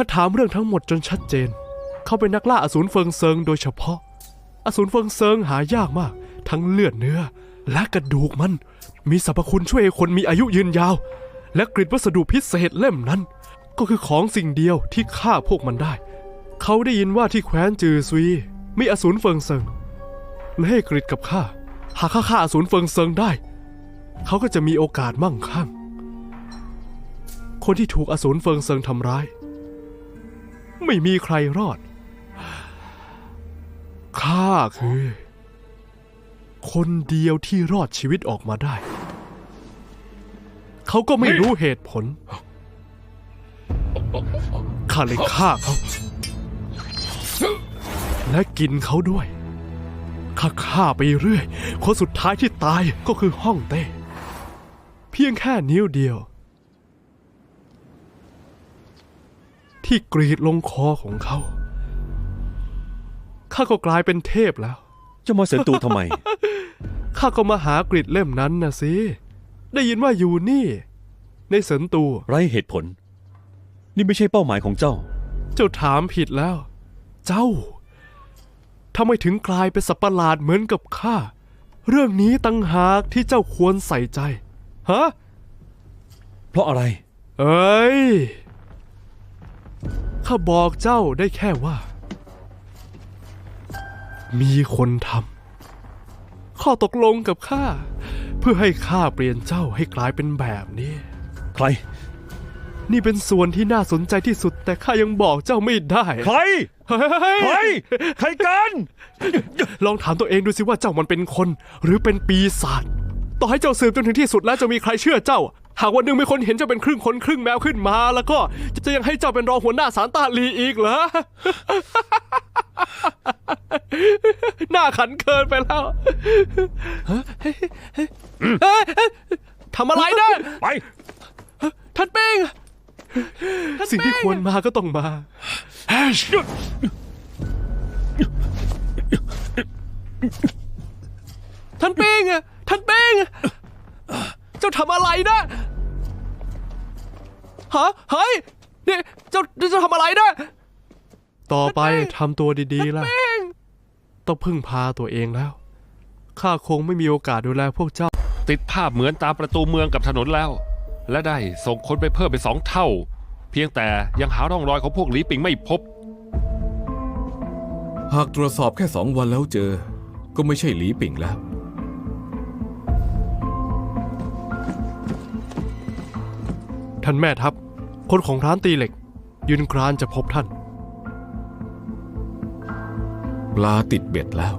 ข้าถามเรื่องทั้งหมดจนชัดเจน เขาเป็นนักล่าอสูรเฟิงเซิงโดยเฉพาะ อสูรเฟิงเซิงหายากมาก ทั้งเลือดเนื้อ และกระดูกมัน มีสรรพคุณช่วยคนมีอายุยืนยาว และกริดวัสดุพิเศษเล่มนั้น ก็คือของสิ่งเดียวที่ฆ่าพวกมันได้ เขาได้ยินว่าที่แคว้นจือซุยมีอสูรเฟิงเซิงและให้กริดกับข้าหากข้าฆ่าอสูรเฟิงเซิงได้ เขาก็จะมีโอกาสมั่งคั่งคนที่ถูกอสูรเฟิงเซิงทำร้าย ไม่มีใครรอด ข้าคือ คนเดียวที่รอดชีวิตออกมาได้ เขาก็ไม่รู้เหตุผล ข้าเลยฆ่าเขา และกินเขาด้วย ข้าฆ่าไปเรื่อย คนสุดท้ายที่ตายก็คือห้องเต้ เพียงแค่นิ้วเดียว ที่กรีดลงคอของเขา ข้าก็กลายเป็นเทพแล้ว จะมาเสนตูทำไม ข้าก็มาหากริดเล่มนั้นนะสิ ได้ยินว่าอยู่นี่ ในเสินตูไร้เหตุผล นี่ไม่ใช่เป้าหมายของเจ้า เจ้าถามผิดแล้ว เจ้าทำไมถึงกลายเป็นสัตว์ประหลาดเหมือนกับข้า เรื่องนี้ตั้งหากที่เจ้าควรใส่ใจ ฮะ เพราะอะไร เอ้ย ข้าบอกเจ้าได้แค่ว่า มีคนทำข้อตกลงกับข้า เพื่อให้ข้าเปลี่ยนเจ้าให้กลายเป็นแบบนี้ ใคร นี่เป็นส่วนที่น่าสนใจที่สุด แต่ข้ายังบอกเจ้าไม่ได้ ใคร เฮ้ย ใคร ใครกัน ลองถามตัวเองดูสิว่าเจ้ามันเป็นคน หรือเป็นปีศาจต่อให้เจ้าสืบจนถึงที่สุดแล้วจะมีใครเชื่อเจ้า หากวันหนึ่งมีคนเห็นเจ้าเป็นครึ่งคนครึ่งแมวขึ้นมา แล้วก็จะยังให้เจ้าเป็นรองหัวหน้าสารตาลีอีกเหรอ หน้าขันเคินไปแล้วเฮ้ยเฮ้ยเฮ้ยทำอะไรนะไปท่านเป้งสิ่งที่ควรมาก็ต้องมาท่านเป้งอะท่านเป้งเจ้าทำอะไรนะ ฮะเฮ้ยเนี่ยเจ้าเจ้าทำอะไรนะต่อไปทำตัวดีๆล่ะ ต้องพึ่งพาตัวเองแล้ว ข้าคงไม่มีโอกาสดูแลพวกเจ้า ติดภาพเหมือนตามประตูเมืองกับถนนแล้ว และได้ส่งคนไปเพิ่มเป็นสองเท่า เพียงแต่ยังหาร่องรอยของพวกหลีปิงไม่พบ หากตรวจสอบแค่สองวันแล้วเจอ ก็ไม่ใช่หลีปิ่งแล้ว ท่านแม่ทัพ คนของร้านตีเหล็ก ยืนกรานจะพบท่าน ปลาติดเบ็ดแล้ว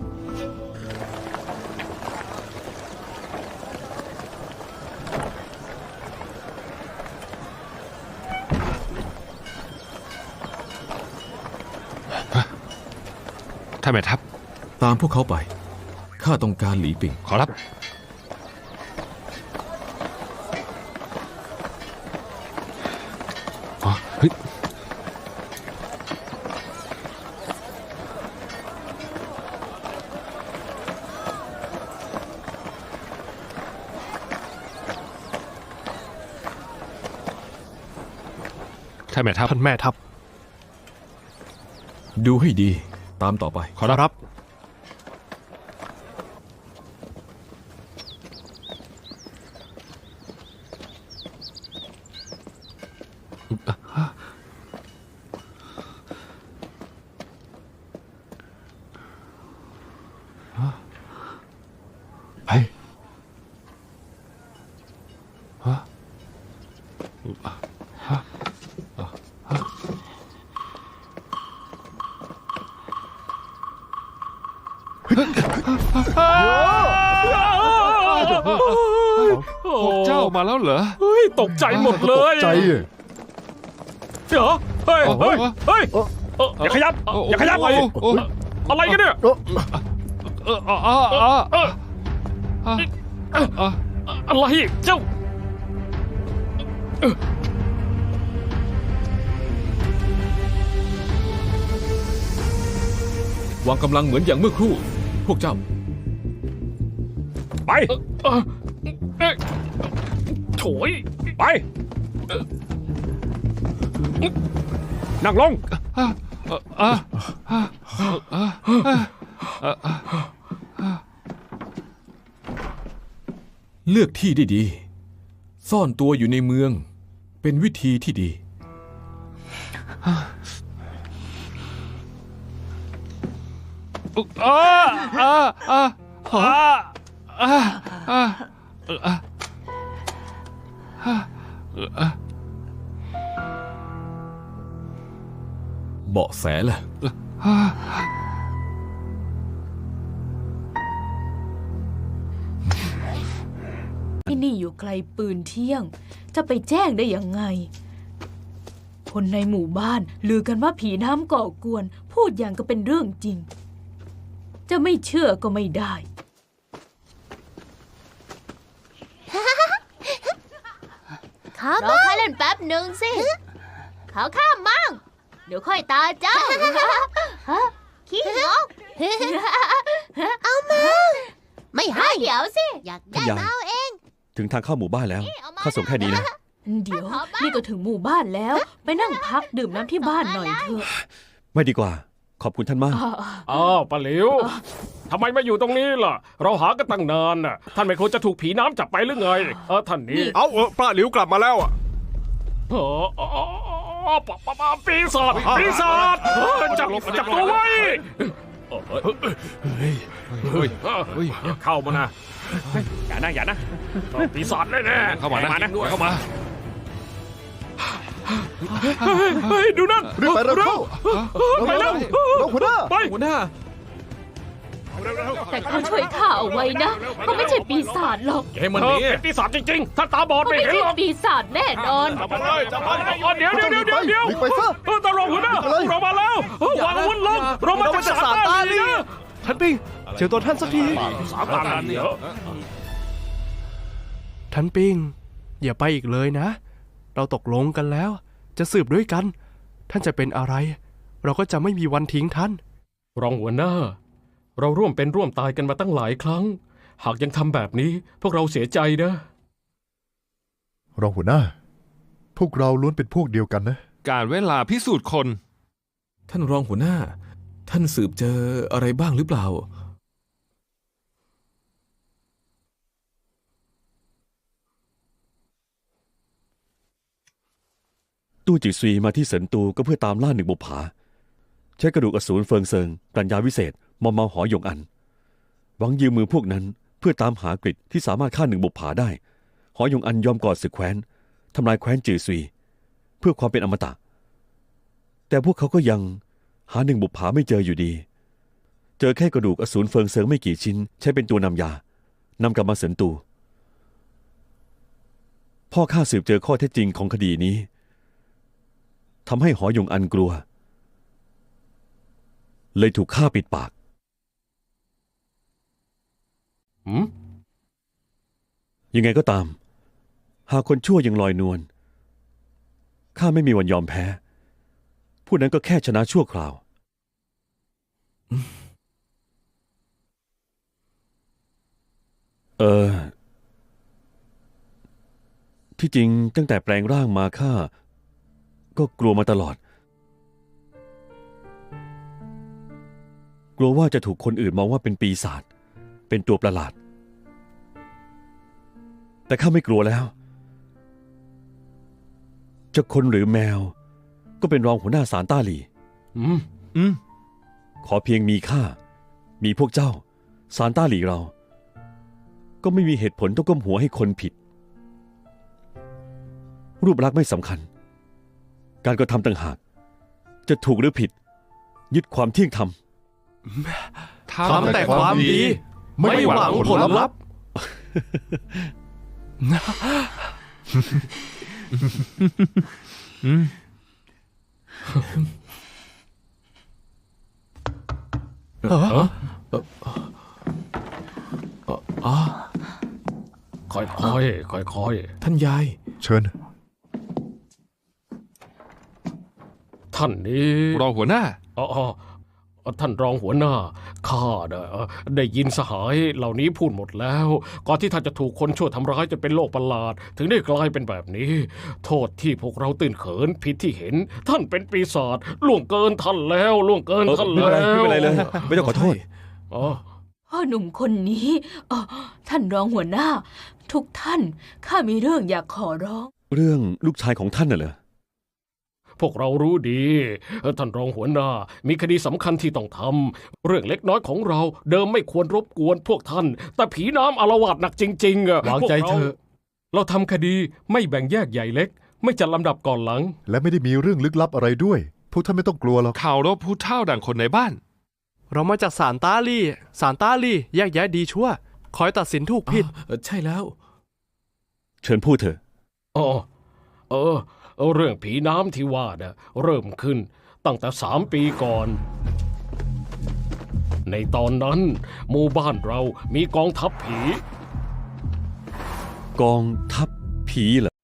ท่านแม่ทัพ ตามพวกเขาไป ข้าต้องการหลีปิ่งขอรับ อ๋อ เฮ้ยท่านแม่ทัพท่านแม่ทัพ ดูให้ดีตามต่อไป ขอรับ ไปฮะฮะพวกเจ้ามาแล้วเหรอเฮ้ยตกใจหมดเลยใจเดี๋ยวเฮ้ยเฮ้ยเฮ้ยอย่าขยับอย่าขยับโอ้โอ้อะไรกันเนี่ย เออออเออเออเอเออเอออะไรเจ้าวางกำลังเหมือนอย่างเมื่อครู่ พวกเจ้า ไปโถยไป นั่งลง เลือกที่ได้ดี ซ่อนตัวอยู่ในเมือง เป็นวิธีที่ดีอ่าอ่าอ่าอ่าอ่าอ่าเบาะแสล่ะ ไกลปืนเที่ยง จะไปแจ้งได้ยังไง คนในหมู่บ้านลือกันว่าผีน้ำก่อกวน พูดอย่างก็เป็นเรื่องจริง จะไม่เชื่อก็ไม่ได้ขอรอค่อยเล่นแป๊บหนึ่งสิขอข้ามมั่งเดี๋ยวค่อยตาเจ้าขี้งกเอามา ไม่ให้เดี๋ยวสิ อยากได้ขยันมาเอาเอง ถึงทางเข้าหมู่บ้านแล้วเอามาข้าส่งแค่นี้นะ เดี๋ยว นี่ก็ถึงหมู่บ้านแล้ว ไปนั่งพักดื่มน้ำที่บ้านหน่อยเถอะ ไม่ดีกว่า ขอบคุณท่านมากอ่าอ้าวป้าหลิวทำไมมาอยู่ตรงนี้ล่ะ เราหากันตั้งนานน่ะ ท่านไม่ควรจะถูกผีน้ำจับไปหรือไง เออท่านนี่ เอาเออป้าหลิวกลับมาแล้วอะเออเออเออปะปะปะปีศาจปีศาจเออจับจับตัวไว้ เออเออเออเฮ้ยเข้ามานะ อย่านะอย่านะปีศาจแน่แน่เข้ามานะมานะเข้ามาเฮ้ยดูนั่นรีบไปเร็วเข้าไปเร็วน้องหัวหน้าไปหัวหน้า แต่เขาช่วยข้าเอาไว้นะเขาไม่ใช่ปีศาจหรอกเฮ้ยมันนี่เป็นปีศาจจริงๆ ถ้าตาบอดเขาไม่ไม่เห็นใช่หรอกปีศาจแน่นอน จับมาเลยจับมาเลยเดี๋ยวเดี๋ยวเดี๋ยวเดี๋ยวเดี๋ยวหลีกไปซะเออตำรวจหัวหน้าเรามาแล้วเออวางอาวุธลงเรามาจากสามตาลีนะท่านปิงเจอตัวท่านสักที สามตาลีเหรอท่านปิงอย่าไปอีกเลยนะ เราตกลงกันแล้ว จะสืบด้วยกัน ท่านจะเป็นอะไร เราก็จะไม่มีวันทิ้งท่าน รองหัวหน้า เราร่วมเป็นร่วมตายกันมาตั้งหลายครั้ง หากยังทำแบบนี้พวกเราเสียใจนะ รองหัวหน้า พวกเราล้วนเป็นพวกเดียวกันนะ การเวลาพิสูจน์คน ท่านรองหัวหน้า ท่านสืบเจออะไรบ้างหรือเปล่า ตู้จิซุยมาที่เสินตูก็เพื่อตามล่าหนึ่งบุปผา ใช้กระดูกอสูรเฟิงเซิงปรัญญาวิเศษ มอมเมาหอหยงอัน หวังยืมมือพวกนั้นเพื่อตามหากริดที่สามารถฆ่าหนึ่งบุปผาได้ หอหยงอันยอมก่อศึกแคว้นทำลายแคว้นจือซุย เพื่อความเป็นอมตะ แต่พวกเขาก็ยังหาหนึ่งบุปผาไม่เจออยู่ดี เจอแค่กระดูกอสูรเฟิงเซิงไม่กี่ชิ้น ใช้เป็นตัวนำยานำกลับมาเสินตู พ่อข้าสืบเจอข้อเท็จจริงของคดีนี้ทำให้หอยงอันกลัว เลยถูกฆ่าปิดปาก หืมยังไงก็ตาม หากคนชั่วยังลอยนวลข้าไม่มีวันยอมแพ้ ผู้นั้นก็แค่ชนะชั่วคราว เออ ที่จริงตั้งแต่แปลงร่างมาข้าก็กลัวมาตลอด กลัวว่าจะถูกคนอื่นมองว่าเป็นปีศาจ เป็นตัวประหลาด แต่ข้าไม่กลัวแล้ว จะคนหรือแมว ก็เป็นรองหัวหน้าสารต้าหลี อืม อืม ขอเพียงมีข้า มีพวกเจ้า สารต้าหลีเรา ก็ไม่มีเหตุผลต้องก้มหัวให้คนผิด รูปลักษณ์ไม่สำคัญ การกระทำต่างหาก จะถูกหรือผิด ยึดความเที่ยงธรรม ทำแต่ความดี ไม่หวังผลลัพธ์ค่อยค่อยค่อยค่อยท่านยาย เชิญ ท่านนี้รองหัวหน้าอ๋อ ท่านรองหัวหน้า ข้าน่ะเอ่อได้ยินสหายเหล่านี้พูดหมดแล้ว ก่อนที่ท่านจะถูกคนชั่วทำร้ายจนเป็นโรคประหลาด ถึงได้กลายเป็นแบบนี้ โทษที่พวกเราตื่นเขินผิดที่เห็น ท่านเป็นปีศาจล่วงเกินท่านแล้วล่วงเกินเออท่านไม่แล้เป็นไรวไม่เป็นไรเลยไม่ต้องขอโทษอ๋อพ่อหนุ่มคนนี้อ๋อท่านรองหัวหน้า ทุกท่านข้ามีเรื่องอยากขอร้อง เรื่องลูกชายของท่านน่ะเหรอ พวกเรารู้ดีเอ่อท่านรองหัวหน้า มีคดีสำคัญที่ต้องทำเรื่องเล็กน้อยของเราเดิมไม่ควรรบกวนพวกท่าน แต่ผีน้ำอารวาสหนักจริงๆอะวางใจพวกรเถอะเราทำคดีไม่แบ่งแยกใหญ่เล็ก ไม่จัดลำดับก่อนหลัง และไม่ได้มีเรื่องลึกลับอะไรด้วย พวกท่านไม่ต้องกลัวหรอกข่าวรบผู้เท่าดังคนในบ้าน เรามาจากสารตาลี่สารตาลี่แยกแยะดีชั่ว คอยตัดสินถูกผิดเออใช่แล้ว เชิญพูดเถอะ อ๋อ เออเออ เรื่องผีน้ำที่ว่าน่ะเริ่มขึ้นตั้งแต่สามปีก่อน ในตอนนั้นหมู่บ้านเรามีกองทัพผี กองทัพผีเหรอ